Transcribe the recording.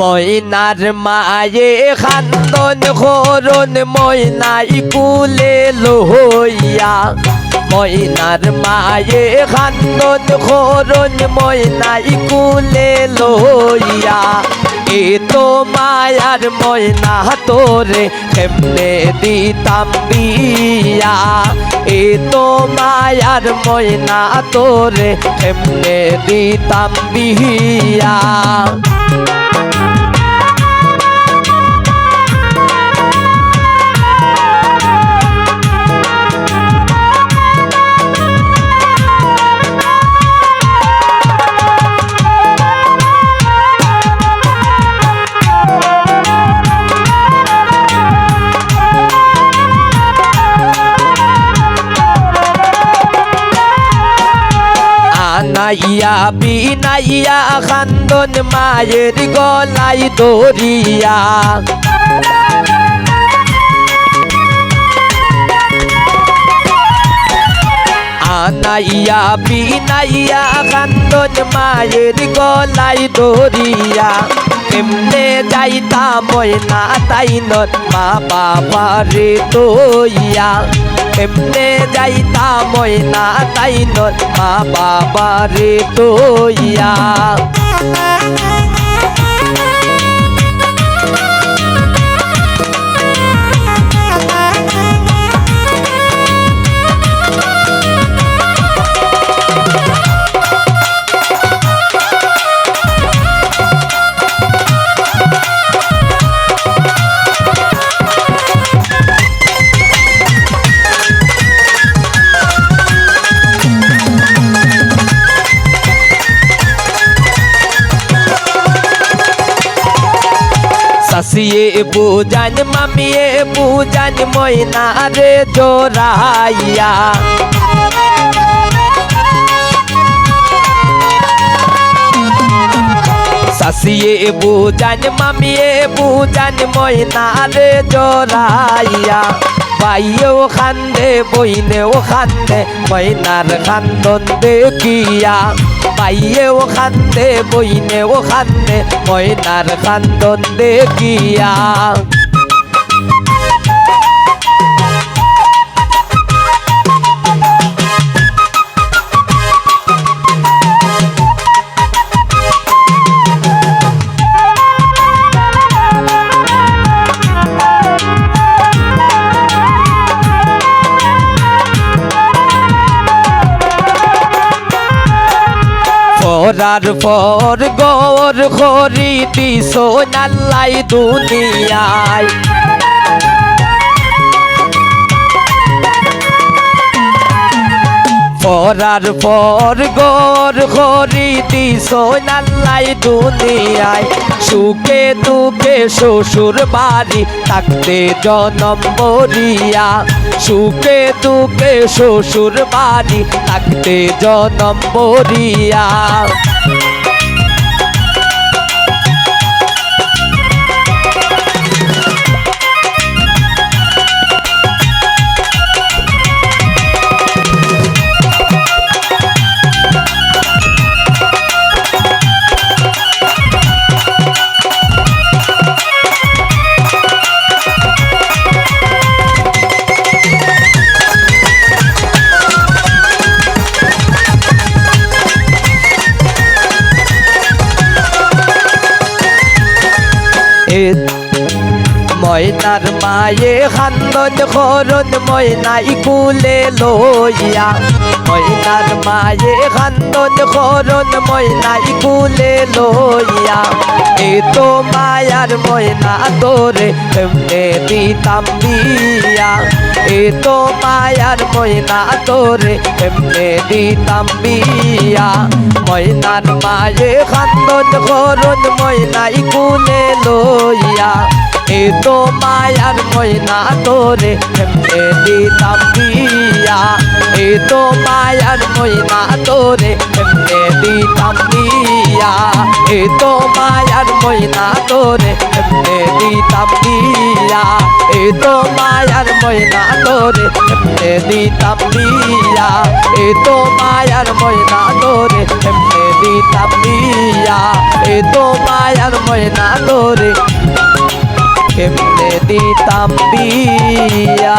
ময়নার মায়ে খান্দন খরণ, ময়নাই কুলে লহইয়া ময়নার মায়ে খান্দন খরণ, ময়নাই কুলে লইয়া এ তো মায়ার ময়না তোরে কেমনে দিতাম বিয়া। এ তো মায়ার ময়না তোরে কেমনে দিতাম বিয়া। আনাইয়া বিনাইয়া, খান্দন মায়ের গলাই দরিয়া আনাইয়া, বিনাইয়া, খান্দন মায়ের গলাই দরিয়া এমনে যাইতা ময়না তাইনত মা বাবারে তইয়া এমনে যাইতা ময়না তাইনত মা বাবারে তইয়া সাসিয়ে বুজান মামিয়ে বুজান ময়না রে জোরাইয়া সাসিয়ে বুজান মামিয়ে বুজান ময়না রে জোরাইয়া বাইয়েও খান্দে বইনেও খান্দে ময়নার খান্দন দেখিয়া। বাইয়েও খান্দে বইনেও খান্দে ময়নার খান্দন দেখিয়া। ফরার ফর গর খরি দিস নাল্লাই দুনিয়ায়। ফরার ফর গর খরি দিস নাল্লাই দুনিয়ায়। সুখে দুঃখে শ্বশুর বাড়ি থাকতে জনম মরিয়া। সুখে দুঃখে শ্বশুর বাড়ি থাকতে জনম মরিয়া। এ ময়নার মায়ে খান্দন খরণ ময়নাই কুলে লইয়া। ময়নার মায়ে খান্দন খরণ ময়নাই কুলে লইয়া। এ তো মায়ার ময়না তোরে এমনে দিতাম বিয়া এ তো মায়ার ময়না তোরে এমনে দিতাম বিয়া ময়নার মায়ে খান্দন ময়নাই কুলে লইয়া, এ তো মায়ার ময়না তোরে এমনে দিতাম বিয়া এ তো মায়ার ময়না তোরে এমনে দিতাম বিয়া এ তো মায়ার ময়না তোরে এমনে দিতাম বিয়া এ তো মায়ার ময়না তোরে এমনে দিতাম বিয়া এ তো মায়ার ময়না তোরে এমনে দিতাম বিয়া এ তো মায়ার ময়না তোরে কেমনে দিতাম বিয়া।